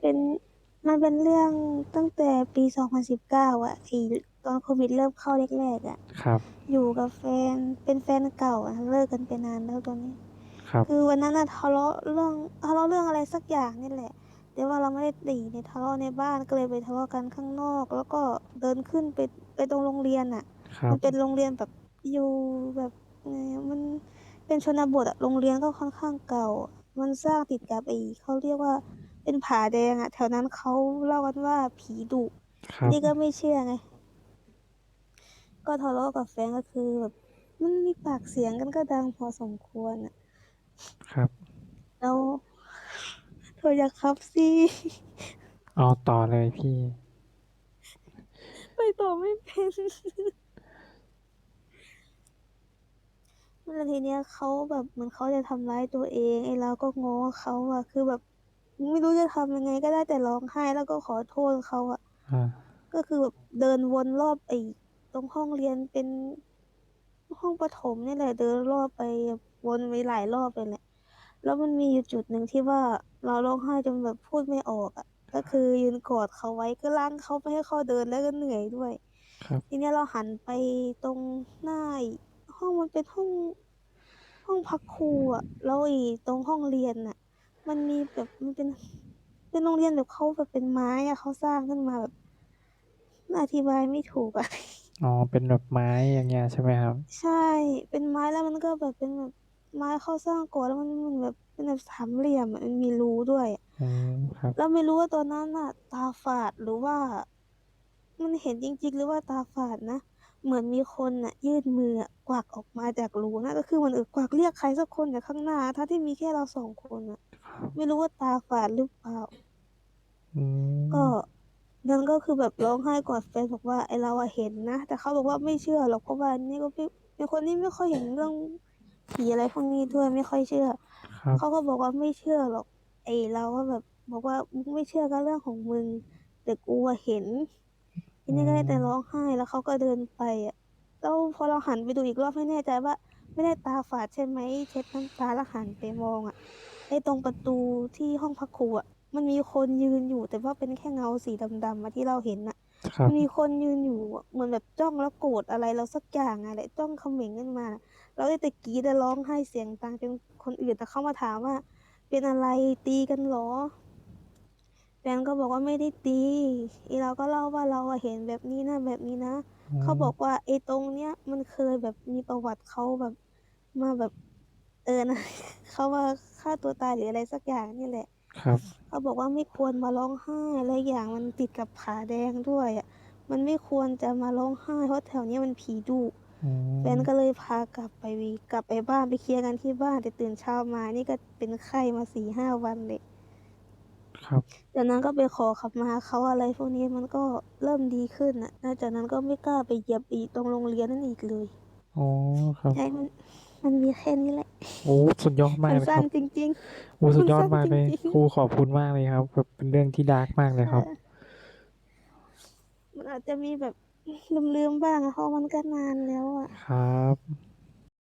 เป็นมันเป็นเรื่องตั้งแต่ปี 2019อะไอ้ตอนโควิดเริ่มเข้าแรกๆอะครับ อยู่กับแฟนเป็นแฟนเก่าอะเลิกกันไปนานแล้วตอนนี้ ครับ คือวันนั้นน่ะทะเลาะเรื่องทะเลาะเรื่องอะไรสักอย่างนี่แหละ แต่ว่าเราไม่ได้ตีในทะเลาะในบ้านก็เลยไปทะเลาะกันข้างนอก แล้วก็เดินขึ้นไปไปตรงโรงเรียนน่ะ ครัมับนเป็นโรงเรียนแบบอยู่แบบไงอะมันเป็นชนบทอะโรงเรียนก็ค่อนข้างเก่า มันสร้างติดกับไอ้เขาเรียกว่า เป็นผาแดงอะแถวนั้นเขาเล่ากันว่าผีดุครับนี่ก็ไม่เชื่อไง ก็ทะเลาะกับแฟนก็คือแบบมันมีปากเสียงกันก็ดังพอสมควรอะครับแล้วเธออย่าคับสิเอาต่อเลยพี่ ไปต่อไม่เป็นแล้วทีเนี้ยเขาแบบเหมือนเขาจะทำร้ายตัวเองไอ้เราก็ง้อเขาอะคือแบบ ไม่รู้จะทำยังไงก็ได้แต่ร้องไห้แล้วก็ขอโทษเขาอะอาก็คือแบบเดินวนรอบไอ้ตรงห้องเรียนเป็นห้องประถมนี่แหละเดินรอบไปแบบวนไปหลายรอบเลยแหละ แล้วมันมีอยู่จุดหนึ่งที่ว่าเราร้องไห้จนแบบพูดไม่ออกอะก็คือยืนกอดเขาไว้ก็รั้งเขาไม่ให้เขาเดินแล้วก็เหนื่อยด้วย ครับ ทีเนี้ยเราหันไปตรงหน้าไอ้ห้องมันเป็นห้อง ห้องพักครูอะแล้วไอ้ตรงห้องเรียนน่ะ มันมีแบบมันเป็นเป็นโรงเรียนแบบเขาแบบเป็นไม้อะเขาสร้างขึ้นมาแบบอธิบายไม่ถูกอะอ๋อ เป็นแบบไม้อย่างเงี้ยใช่ไหมครับ?ใช่ เป็นไม้แล้วมันก็แบบเป็นแบบไม้เขาสร้างก่อนแล้วมันเหมือนแบบเป็นแบบสามเหลี่ยมอะมันมีรูด้วยอะอืม ครับเราไม่รู้ว่าตอนนั้นน่ะตาฝาดหรือว่า มันเห็นจริง ๆ หรือว่าตาฝาดนะ เหมือนมีคนน่ะยื่นมืออะกวักออกมาจากรูนั่นก็คือเหมือนเอ่อกวักเรียกใครสักคนจากข้างหน้าทั้งที่มีแค่เรา2คนอะครับไม่รู้ว่าตาฝาดหรือเปล่า อืก็มนั้นก็คือแบบร้องไห้กอดแฟนบอกว่า"ไอ้เราอะเห็นนะ"แต่เขาบอกว่าไม่เชื่อหรอกเพราะว่านี่ก็ไม่เป็นคนที่ไม่ค่อยเห็นเรื่องผีอะไรพวกนี้ด้วยไม่ค่อยเชื่อ ครับ เขาก็บอกว่า"ไม่เชื่อหรอก"ไอ้เราก็แบบบอกว่า"มึงไม่เชื่อก็เรื่องของมึงแต่กูอะเห็น" ทีอืนี้ก็ได้แต่ร้อมงไห้แล้วเขาก็เดินไปอะแล้วพอเราหันไปดูอีกรอบไม่แน่ใจว่า ไม่ได้ตาฝาดใช่ไหมเช็ดน้ำตาแล้วหันไปมองอะไอ้ตรงประตูที่ห้องพักครูอะมันมีคนยืนอยู่แต่ว่าเป็นแค่เงาสีดำๆอะที่เราเห็นน่ะครัมับนมีคนยืนอยู่อะเหมือนแบบจ้องแล้วโกรธอะไรเราสักอย่างอะแหละจ้องเขม็งขึ้นมาน่ะเราได้แต่กรี๊ดและร้องไห้เสียงดังจนคนอื่นอะเข้ามาถามว่า"เป็นอะไรตีกันเหรอ?" แฟนก็บอกว่า"ไม่ได้ตี"ไอ้เราก็เล่าว่า"เราอะเห็นแบบนี้นะแบบนี้นะ"อืเขาบอมกว่า"ไอ้ตรงเนี้ยมันเคยแบบมีประวัติเขาแบบมาแบบเออนะเขามาฆ่าตัวตายหรืออะไรสักอย่างนี่แหละ"ครับ เขาบอกว่า"ไม่ควรมาร้องไห้และอีกอย่างมันติดกับผาแดงด้วยอะมันไม่ควรจะมาร้องไห้เพราะแถวเนี้ยมันผีดุ"อืแฟนมก็เลยพากลับไปกลับไปบ้านไปเคลียร์กันที่บ้านแต่ตื่นเช้ามานี่ก็เป็นไข้มา4-5วันเลย ครับ จากนั้นก็ไปขอขมาเขาอะไรพวกนี้มันก็เริ่มดีขึ้นน่ะหลังจากนั้นก็ไม่กล้าไปเหยียบไอ้ตรงโรงเรียนนั้นอีกเลยอ๋อครับ ใช่มันมันมีแค่นี้แหละ โอ้สุดยอดมากมันเลยสัค้นรับจริง โอ้ๆสุมัดนยอสัด้นมากจเลยริงครูขอบคุณมากเลยครับแบบเป็นเรื่องที่ดาร์กมากเลยๆคค่รัะบมันอาจจะมีแบบลืมๆบ้างอะเพราะมันก็นานแล้วอะครับ